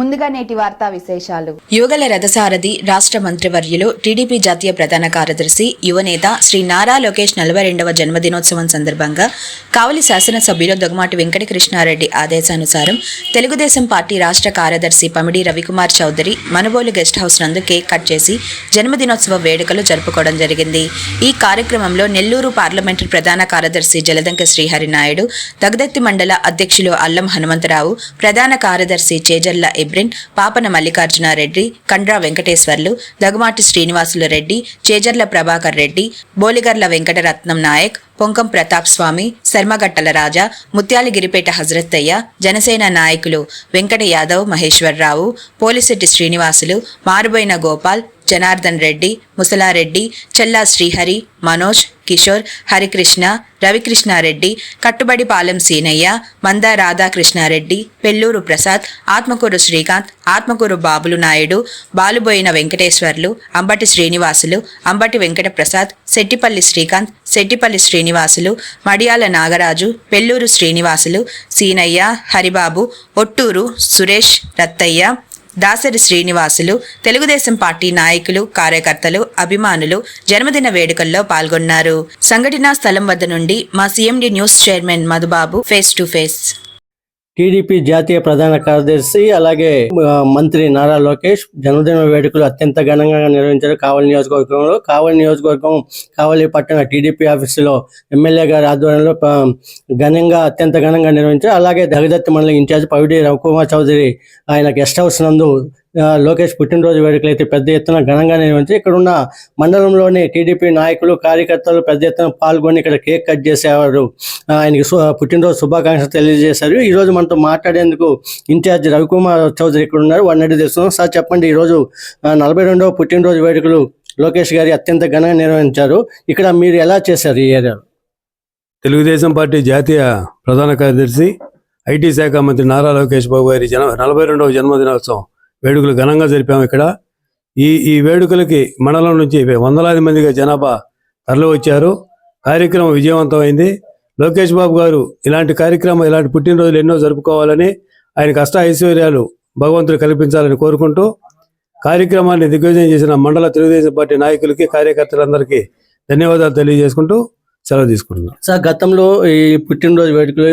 ముందుగా నేటి వార్తా విశేషాలు. యువగల రథసారథి రాష్ట్ర మంత్రివర్యులు టీడీపీ జాతీయ ప్రధాన కార్యదర్శి యువనేత శ్రీ నారా లోకేష్ నలభై రెండవ జన్మదినోత్సవం సందర్భంగా కావలి శాసనసభ్యులు దొగమాటి వెంకటకృష్ణారెడ్డి ఆదేశానుసారం తెలుగుదేశం పార్టీ రాష్ట్ర కార్యదర్శి పమిడి రవికుమార్ చౌదరి మనుబోలు గెస్ట్ హౌస్ నందు కేక్ కట్ చేసి జన్మదినోత్సవ వేడుకలు జరుపుకోవడం జరిగింది. ఈ కార్యక్రమంలో నెల్లూరు పార్లమెంటరీ ప్రధాన కార్యదర్శి జలదంక శ్రీహరి నాయుడు దగదత్తి మండల అధ్యక్షులు అల్లం హనుమంతరావు ప్రధాన కార్యదర్శి చేజర్ల ఇబ్రిన్ పాపన మల్లికార్జునారెడ్డి కండ్రా వెంకటేశ్వర్లు దగుమాటి శ్రీనివాసులు రెడ్డి చేజర్ల ప్రభాకర్ రెడ్డి బోలిగర్ల వెంకటరత్నం నాయక్ పొంకం ప్రతాప్ స్వామి శర్మగట్టల రాజా ముత్యాలగిరిపేట హజరత్తయ్య జనసేన నాయకులు వెంకట యాదవ్ మహేశ్వరరావు పోలిశెట్టి శ్రీనివాసులు మారుబోయిన గోపాల్ జనార్దన్ రెడ్డి ముసలారెడ్డి చెల్లా శ్రీహరి మనోజ్ కిషోర్ హరికృష్ణ రవికృష్ణారెడ్డి కట్టుబడిపాలెం సీనయ్య మంద రాధాకృష్ణారెడ్డి పెల్లూరు ప్రసాద్ ఆత్మకూరు శ్రీకాంత్ ఆత్మకూరు బాబులు నాయుడు బాలుబోయిన వెంకటేశ్వర్లు అంబటి శ్రీనివాసులు అంబటి వెంకట ప్రసాద్ శెట్టిపల్లి శ్రీకాంత్ శెట్టిపల్లి శ్రీనివాసులు మడియాల నాగరాజు పెల్లూరు శ్రీనివాసులు సీనయ్య హరిబాబు ఒట్టూరు సురేష్ రత్తయ్య దాసరి శ్రీనివాసులు తెలుగుదేశం పార్టీ నాయకులు కార్యకర్తలు అభిమానులు జన్మదిన వేడుకల్లో పాల్గొన్నారు. సంఘటనా స్థలం వద్ద నుండి మా CMD news chairman Madhubabu face to face. TDP జాతీయ ప్రధాన కార్యదర్శి అలాగే మంత్రి నారా లోకేష్ జన్మదిన వేడుకలు అత్యంత ఘనంగా నిర్వహించారు. కావలి నియోజకవర్గంలో కావలి నియోజకవర్గం కావలి పట్టణ టీడీపీ ఆఫీసులో ఎమ్మెల్యే గారి ఆధ్వర్యంలో ఘనంగా అత్యంత ఘనంగా నిర్వహించారు. అలాగే దగదత్తి మండల ఇన్ఛార్జ్ పవిడి రవికుమార్ చౌదరి ఆయన గెస్ట్ హౌస్ నందు లోకేష్ పుట్టినరోజు వేడుకలు అయితే పెద్ద ఎత్తున ఘనంగా నిర్వహించి ఇక్కడ ఉన్న మండలంలోని టీడీపీ నాయకులు కార్యకర్తలు పెద్ద ఎత్తున పాల్గొని ఇక్కడ కేక్ కట్ చేసేవారు. ఆయనకి పుట్టినరోజు శుభాకాంక్షలు తెలియజేశారు. ఈరోజు మనతో మాట్లాడేందుకు ఇన్ఛార్జ్ రవికుమార్ చౌదరి ఇక్కడ ఉన్నారు. వాడిని అడిగి తెలుస్తున్నాం సార్ చెప్పండి. ఈ రోజు నలభై రెండవ పుట్టినరోజు వేడుకలు లోకేష్ గారి అత్యంత ఘనంగా నిర్వహించారు. ఇక్కడ మీరు ఎలా చేశారు ఈ ఏరియాలో తెలుగుదేశం పార్టీ జాతీయ ప్రధాన కార్యదర్శి ఐటీ శాఖ మంత్రి నారా లోకేష్ బాబు గారి జన నలభై రెండవ జన్మదినోత్సవం వేడుకలు ఘనంగా జరిపాము ఇక్కడ. ఈ ఈ వేడుకలకి మండలం నుంచి వందలాది మందిగా జనాభా తరలి వచ్చారు. కార్యక్రమం విజయవంతమైంది. లోకేష్ బాబు గారు ఇలాంటి కార్యక్రమం ఇలాంటి పుట్టినరోజులు ఎన్నో జరుపుకోవాలని ఆయన కష్ట ఐశ్వర్యాలు భగవంతుడు కల్పించాలని కోరుకుంటూ కార్యక్రమాన్ని దిగ్విజయం చేసిన మండల తెలుగుదేశం పార్టీ నాయకులకి కార్యకర్తలందరికీ ధన్యవాదాలు తెలియజేసుకుంటూ సెలవు తీసుకుంటున్నాను సార్ గతంలో ఈ పుట్టినరోజు వేడుకలు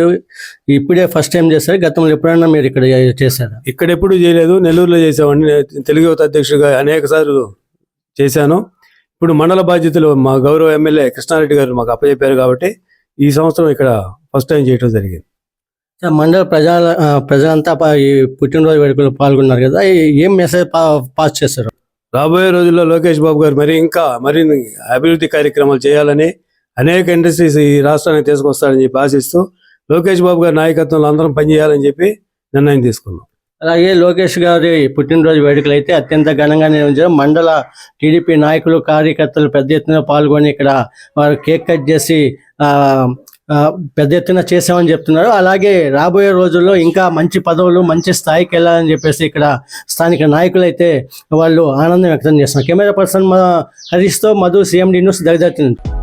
ఇప్పుడే ఫస్ట్ టైం చేశారు? గతంలో ఎప్పుడైనా మీరు ఇక్కడ చేశారా? ఇక్కడ ఎప్పుడు చేయలేదు. నెల్లూరులో చేసామండి తెలుగు యువత అధ్యక్షుడిగా అనేక సార్లు చేశాను. ఇప్పుడు మండల బాధ్యతలు మా గౌరవ ఎమ్మెల్యే కృష్ణారెడ్డి గారు మాకు అప్పచెప్పారు కాబట్టి ఈ సంవత్సరం ఇక్కడ ఫస్ట్ టైం చేయడం జరిగింది. సార్ మండల ప్రజల ప్రజలంతా ఈ పుట్టినరోజు వేడుకలు పాల్గొన్నారు కదా. ఏం మెసేజ్ పాస్ చేశారు? రాబోయే రోజుల్లో లోకేష్ బాబు గారు మరి ఇంకా మరిన్ని అభివృద్ధి కార్యక్రమాలు చేయాలని అనేక ఇండస్ట్రీస్ ఈ రాష్ట్రానికి తీసుకొస్తారని చెప్పి ఆశిస్తూ లోకేష్ బాబు గారి నాయకత్వంలో అందరం పనిచేయాలని చెప్పి నిర్ణయం తీసుకున్నాం. అలాగే లోకేష్ గారి పుట్టినరోజు వేడుకలు అయితే అత్యంత ఘనంగా నిర్వహించారు. మండల టీడీపీ నాయకులు కార్యకర్తలు పెద్ద ఎత్తున పాల్గొని ఇక్కడ వారు కేక్ కట్ చేసి పెద్ద ఎత్తున చేసామని చెప్తున్నారు. అలాగే రాబోయే రోజుల్లో ఇంకా మంచి పదవులు మంచి స్థాయికి వెళ్ళాలని చెప్పేసి ఇక్కడ స్థానిక నాయకులు అయితే వాళ్ళు ఆనందం వ్యక్తం చేస్తున్నారు. కెమెరా పర్సన్ హరీష్తో మధు సీఎండి న్యూస్ దగ్గర నుంచి.